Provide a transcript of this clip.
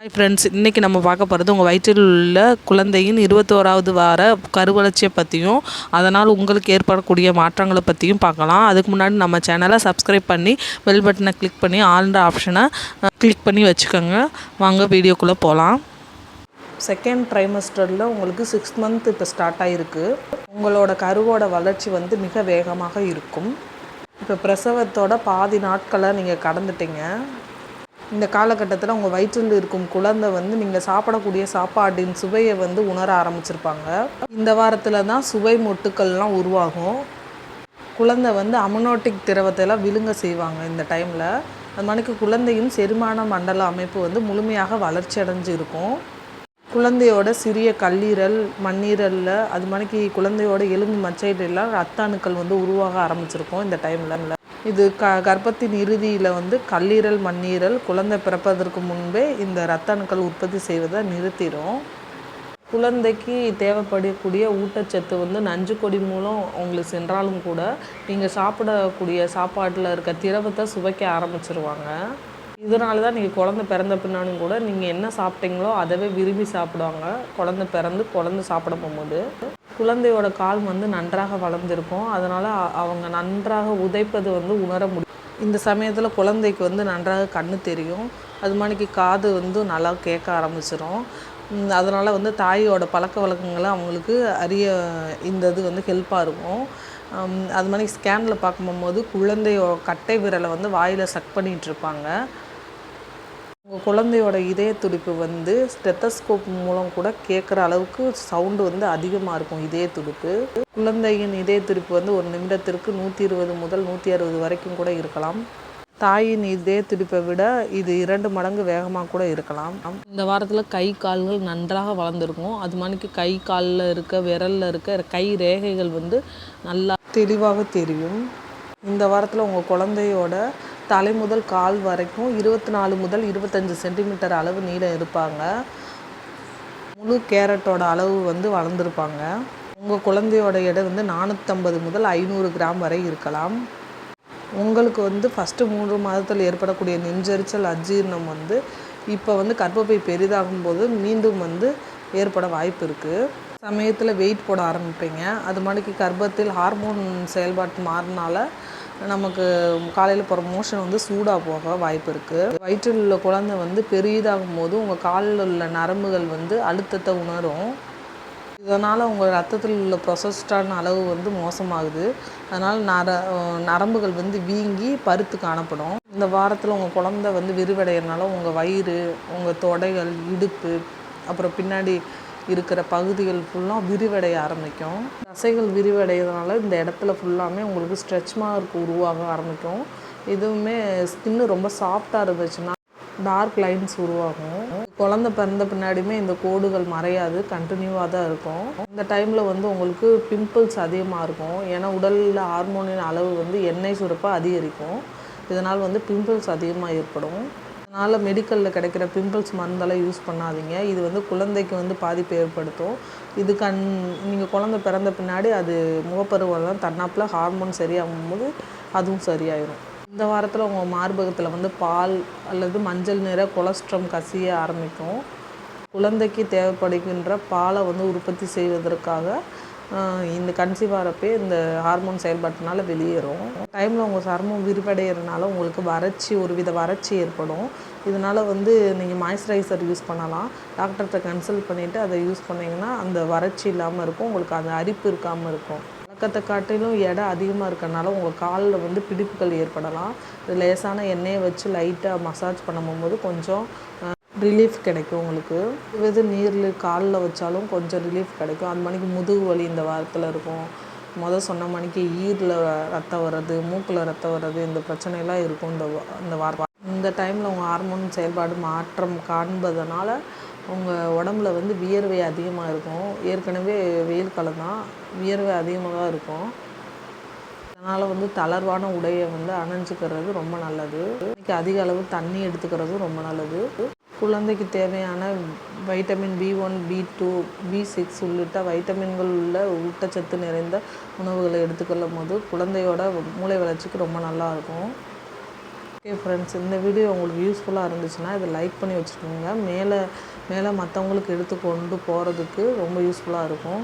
Hi friends இன்றைக்கி நம்ம பார்க்க போகிறது உங்கள் வயிற்றில் உள்ள குழந்தையின் இருபத்தோராவது வார கருவளர்ச்சியை பற்றியும் அதனால் உங்களுக்கு ஏற்படக்கூடிய மாற்றங்களை பற்றியும் பார்க்கலாம். அதுக்கு முன்னாடி நம்ம சேனலை சப்ஸ்கிரைப் பண்ணி பெல் பட்டனை கிளிக் பண்ணி ஆல்ன்ற ஆப்ஷனை கிளிக் பண்ணி வச்சுக்கோங்க. வாங்க வீடியோக்குள்ளே போகலாம் செகண்ட் ட்ரைமஸ்டரில் உங்களுக்கு சிக்ஸ் மந்த் இப்போ ஸ்டார்ட் ஆகிருக்கு உங்களோட கருவோட வளர்ச்சி வந்து மிக வேகமாக இருக்கும். இப்போ பிரசவத்தோட பாதி நாட்களை நீங்கள் கடந்துட்டீங்க. இந்த காலகட்டத்தில் உங்கள் வயிற்றில் இருக்கும் குழந்தை வந்து நீங்கள் சாப்பிடக்கூடிய சாப்பாட்டின் சுவையை வந்து உணர ஆரம்பிச்சிருப்பாங்க. இந்த வாரத்தில் தான் சுவை மொட்டுக்கள்லாம் உருவாகும். குழந்தை வந்து அமனோட்டிக் திரவத்தைலாம் விழுங்க செய்வாங்க இந்த டைமில் அது மணிக்கு குழந்தையின் செரிமான மண்டல அமைப்பு வந்து முழுமையாக வளர்ச்சி அடைஞ்சு இருக்கும் குழந்தையோட சிறிய கல்லீரல் மண்ணீரலில் அது மணிக்கு குழந்தையோட எலும்பு மச்சையிலெல்லாம் ரத்த அணுக்கள் வந்து உருவாக ஆரம்பிச்சிருக்கும் இந்த டைமில் இது க கர்ப்பத்தின் இறுதியில் வந்து கல்லீரல் மண்ணீரல் குழந்தை பிறப்பதற்கு முன்பே இந்த ரத்த அணுக்கள் உற்பத்தி செய்வதை நிறுத்திடும் குழந்தைக்கு தேவைப்படக்கூடிய ஊட்டச்சத்து வந்து நஞ்சு கொடி மூலம் உங்களுக்கு சென்றாலும் கூட நீங்கள் சாப்பிடக்கூடிய சாப்பாட்டில் இருக்க திரவத்தை சுவைக்க ஆரம்பிச்சிருவாங்க. இதனால தான் நீங்கள் குழந்த பிறந்த பின்னாலும் கூட நீங்கள் என்ன சாப்பிட்டீங்களோ அதவே விரும்பி சாப்பிடுவாங்க. குழந்த பிறந்து குழந்த சாப்பிட போகும்போது குழந்தையோட கால் வந்து நன்றாக வளர்ந்துருக்கும். அதனால் அவங்க நன்றாக உதைப்பது வந்து உணர முடியும். இந்த சமயத்தில் குழந்தைக்கு வந்து நன்றாக கண்ணு தெரியும். அது மாதிரிக்கு காது வந்து நல்லா கேட்க ஆரம்பிச்சிடும் அதனால் வந்து தாயோட பழக்க வழக்கங்களை அவங்களுக்கு அறிய இந்த இது வந்து ஹெல்ப்பாக இருக்கும். அது மாதிரி ஸ்கேனில் பார்க்கும்போது குழந்தையோ கட்டை விரலை வந்து வாயில் சக் பண்ணிகிட்ருப்பாங்க உங்கள் குழந்தையோட இதய துடிப்பு வந்து ஸ்டெத்தஸ்கோப் மூலம் கூட கேட்குற அளவுக்கு சவுண்டு வந்து அதிகமாக இருக்கும் இதய துடிப்பு. குழந்தையின் இதய துடிப்பு வந்து ஒரு நிமிடத்திற்கு நூற்றி இருபது முதல் நூற்றி அறுபது வரைக்கும் கூட இருக்கலாம். தாயின் இதய துடிப்பை விட இது இரண்டு மடங்கு வேகமாக கூட இருக்கலாம். இந்த வாரத்தில் கை கால்கள் நன்றாக வளர்ந்துருக்கும். அது மாதிரிக்கு கை காலில் இருக்க விரலில் இருக்க கை ரேகைகள் வந்து நல்லா தெளிவாக தெரியும். இந்த வாரத்தில் உங்கள் குழந்தையோட தலை முதல் கால் வரைக்கும் இருபத்தி நாலு முதல் இருபத்தஞ்சி சென்டிமீட்டர் அளவு நீளம் இருப்பாங்க முழு கேரட்டோட அளவு வந்து வளர்ந்துருப்பாங்க. உங்கள் குழந்தையோட எடை வந்து நானூற்றம்பது முதல் ஐநூறு கிராம் வரை இருக்கலாம். உங்களுக்கு வந்து ஃபஸ்ட்டு மூன்று மாதத்தில் ஏற்படக்கூடிய நெஞ்சரிச்சல் அஜீர்ணம் வந்து இப்போ வந்து கர்ப்பப்பை பெரிதாகும் போது மீண்டும் வந்து ஏற்பட வாய்ப்பு இருக்குது சமயத்தில் வெயிட் போட ஆரம்பிப்பீங்க. அது மாதிரிக்கு கர்ப்பத்தில் ஹார்மோன் செயல்பாட்டு மாறினால நமக்கு காலையில் போகிற மோஷன் வந்து சூடாக போக வாய்ப்பு இருக்குது வயிற்றில் உள்ள குழந்தை வந்து பெரியதாகும் போது உங்கள் காலில் உள்ள நரம்புகள் வந்து அழுத்தத்தை உணரும். இதனால் உங்கள் ரத்தத்தில் உள்ள ப்ரொசஸ்டான அளவு வந்து மோசமாகுது. அதனால் நர நரம்புகள் வந்து வீங்கி பருத்து காணப்படும். இந்த வாரத்தில் உங்கள் குழந்த வந்து விரிவடைகிறனால உங்கள் வயிறு உங்கள் தொடைகள் இடுப்பு அப்புறம் பின்னாடி இருக்கிற பகுதிகள் ஃபுல்லாக விரிவடைய ஆரம்பிக்கும். தசைகள் விரிவடைகிறதுனால இந்த இடத்துல ஃபுல்லாமே உங்களுக்கு ஸ்ட்ரெச் மார்க் உருவாக ஆரம்பிக்கும். இதுவுமே ஸ்கின்னு ரொம்ப சாஃப்டாக இருந்துச்சுன்னா டார்க் லைன்ஸ் உருவாகும். குழந்த பிறந்த பின்னாடியுமே இந்த கோடுகள் மறையாது கண்டினியூவாக தான் இருக்கும். இந்த டைமில் வந்து உங்களுக்கு பிம்பிள்ஸ் அதிகமாக இருக்கும். ஏன்னா உடலில் ஹார்மோனின் அளவு வந்து எண்ணெய் சுரப்பாக அதிகரிக்கும். இதனால் வந்து பிம்பிள்ஸ் அதிகமாக ஏற்படும். அதனால் மெடிக்கலில் கிடைக்கிற பிம்பிள்ஸ் மருந்தெல்லாம் யூஸ் பண்ணாதீங்க. இது வந்து குழந்தைக்கு வந்து பாதிப்பு ஏற்படுத்தும். இது கண் நீங்கள் குழந்த பிறந்த பின்னாடி அது முகப்பருவெல்லாம் தன்னாப்பில் ஹார்மோன் சரியாகும் போது அதுவும் சரியாயிடும் இந்த வாரத்தில் உங்கள் மார்பகத்தில் வந்து பால் அல்லது மஞ்சள் நிற கொலஸ்ட்ரம் கசிய ஆரம்பிக்கும். குழந்தைக்கு தேவைப்படுகின்ற பாலை வந்து உற்பத்தி செய்வதற்காக இந்த கன்சீவ் ஆகிறப்பே இந்த ஹார்மோன் செயல்பாட்டினால வெளியேறும். டைமில் உங்கள் சர்மம் விரிவடைகிறதுனால உங்களுக்கு வறட்சி ஒரு வித வறட்சி ஏற்படும். இதனால் வந்து நீங்கள் மாய்ஸ்சரைசர் யூஸ் பண்ணலாம். டாக்டர்கிட்ட கன்சல்ட் பண்ணிவிட்டு அதை யூஸ் பண்ணிங்கன்னா அந்த வறட்சி இல்லாமல் இருக்கும். உங்களுக்கு அந்த அரிப்பு இருக்காமல் இருக்கும். பக்கத்தை காட்டிலும் எடை அதிகமாக இருக்கிறனால உங்கள் காலில் வந்து பிடிப்புகள் ஏற்படலாம். லேசான எண்ணெயை வச்சு லைட்டாக மசாஜ் பண்ணும்போது கொஞ்சம் ரிலீஃப் கிடைக்கும் உங்களுக்கு. இது நீரில் காலில் வச்சாலும் கொஞ்சம் ரிலீஃப் கிடைக்கும். அந்த மணிக்கு முதுகு வலி இந்த வாரத்தில் இருக்கும். மொதல் சொன்ன மணிக்கு ஈரில் ரத்தம் வர்றது மூக்கில் ரத்தம் வர்றது இந்த பிரச்சனையெல்லாம் இருக்கும் இந்த இந்த வாரம் இந்த டைமில் உங்கள் ஹார்மோன் செயல்பாடு மாற்றம் காண்பதனால உங்கள் உடம்புல வந்து வியர்வை அதிகமாக இருக்கும். ஏற்கனவே வெயில் காலம் தான் வியர்வை அதிகமாக தான் இருக்கும். அதனால் வந்து தளர்வான உடையை வந்து அணைஞ்சிக்கிறது ரொம்ப நல்லது. இன்றைக்கி அதிக அளவு தண்ணி எடுத்துக்கிறதும் ரொம்ப நல்லது. குழந்தைக்கு தேவையான vitamin B one B two B six உள்ளிட்ட வைட்டமின்கள் உள்ள ஊட்டச்சத்து நிறைந்த உணவுகளை எடுத்துக்கொள்ளும் போது குழந்தையோட மூளை வளர்ச்சிக்கு ரொம்ப நல்லா இருக்கும். ஓகே ஃப்ரெண்ட்ஸ் இந்த வீடியோ உங்களுக்கு யூஸ்ஃபுல்லாக இருந்துச்சுன்னா இதை லைக் பண்ணி வச்சுக்கோங்க. மேலே மேலே மற்றவங்களுக்கு எடுத்து கொண்டு போகிறதுக்கு ரொம்ப யூஸ்ஃபுல்லாக இருக்கும்.